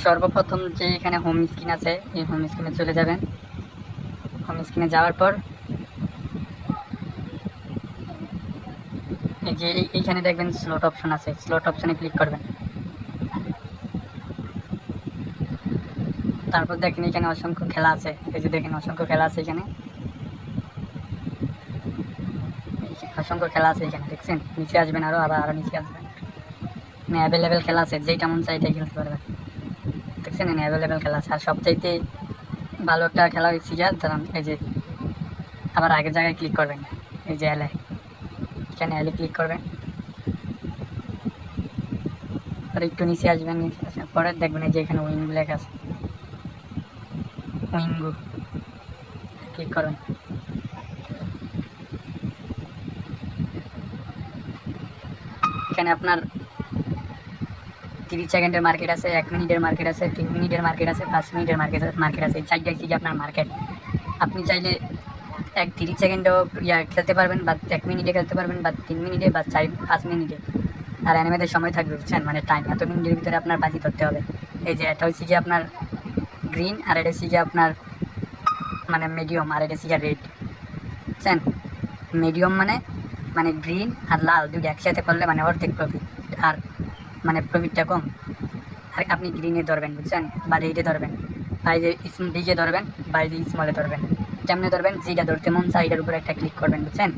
সর্বপ্রথম যে এখানে হোম স্ক্রিন আছে, এই হোম স্ক্রিনে চলে যাবেন। হোম স্ক্রিনে যাওয়ার পর, এই যে এই- এইখানে দেখবেন স্লট অপশন আছে। স্লট অপশনে ক্লিক করবেন। তারপর দেখেন এখানে অসংখ্য খেলা আছে। এই যে দেখেন অসংখ্য খেলা আছে এখানে। অসংখ্য খেলা আছে এখানে, দেখছেন? নিচে আসবেন আরও, আবার আরও নিচে আসবেন। মানে অ্যাভেলেবেল খেলা আছে যেটা মন চাই এটাই খেলতে পারবেন। দেখছেন এখানে অ্যাভেলেবেল খেলা আছে। আর সবচাইতে ভালো একটা খেলা হচ্ছে গিয়া দাঁড়ান এই যে আবার আগের জায়গায় ক্লিক করবেন। এই যে এলে এখানে এলে ক্লিক করবেন। আর একটু নিচে আসবেন পরে দেখবেন এই যে এখানে উইং লেখা আছে। উইঙ্গু ক্লিক করবেন। এখানে আপনার তিরিশ সেকেন্ডের মার্কেট আছে, এক মিনিটের মার্কেট আছে, তিন মিনিটের মার্কেট আছে, পাঁচ মিনিটের মার্কেট মার্কেট আছে। চারটাই হচ্ছে আপনার মার্কেট আপনি চাইলে এক তিরিশ সেকেন্ডও ইয়া খেলতে পারবেন, বা এক মিনিটে খেলতে পারবেন, বা তিন মিনিটে বা চার, পাঁচ মিনিটে আর অ্যানিমেদের সময় থাকবে, বুঝছেন? মানে টাইম এত মিনিটের ভিতরে আপনার বাজি ধরতে হবে। এই যে এটা হচ্ছে যে আপনার গ্রিন আর এটা হচ্ছে যে আপনার মানে মিডিয়াম আর এটা হচ্ছে যে রেড বুঝছেন? মিডিয়াম মানে মানে গ্রিন আর লাল দুটো একসাথে করলে মানে অর্ধেক প্রফিট আর মানে প্রফিটটা কম। আর, আপনি গ্রিনে ধরবেন, বুঝছেন? বা রেডে ধরবেন। বা এই যে ডিজে ধরবেন বা এই যে স্মলে ধরবেন। কেমনে ধরবেন যেটা ধরতে মন এটার উপরে একটা ক্লিক করবেন, বুঝছেন?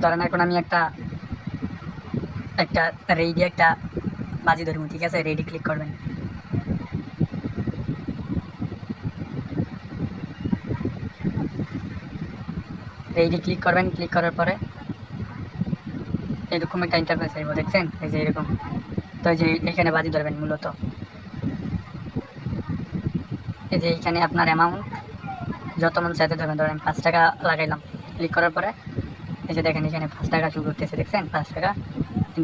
ধরেন এখন আমি একটা একটা রেডি একটা বাজি ধরবো, ঠিক আছে? রেডি ক্লিক করবেন। রেডি ক্লিক করবেন ক্লিক করার পরে এরকম একটা ইন্টারফেস আসব, দেখছেন? এই যে এরকম। তো এই যে এখানে বাজি ধরবেন মূলত। এই যে এইখানে আপনার অ্যামাউন্ট যত মন চাইতে ধরবেন, ধরেন পাঁচ টাকা লাগাইলাম। ক্লিক করার পরে এই যে দেখেন এখানে পাঁচ টাকা শুরু করতেছে, দেখছেন? পাঁচ টাকা।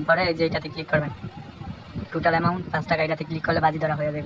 পরে এই যে এটাতে ক্লিক করবেন। টোটাল অ্যামাউন্ট পাঁচ টাকা, এটাতে ক্লিক করলে বাজি ধরা হয়ে যাবে।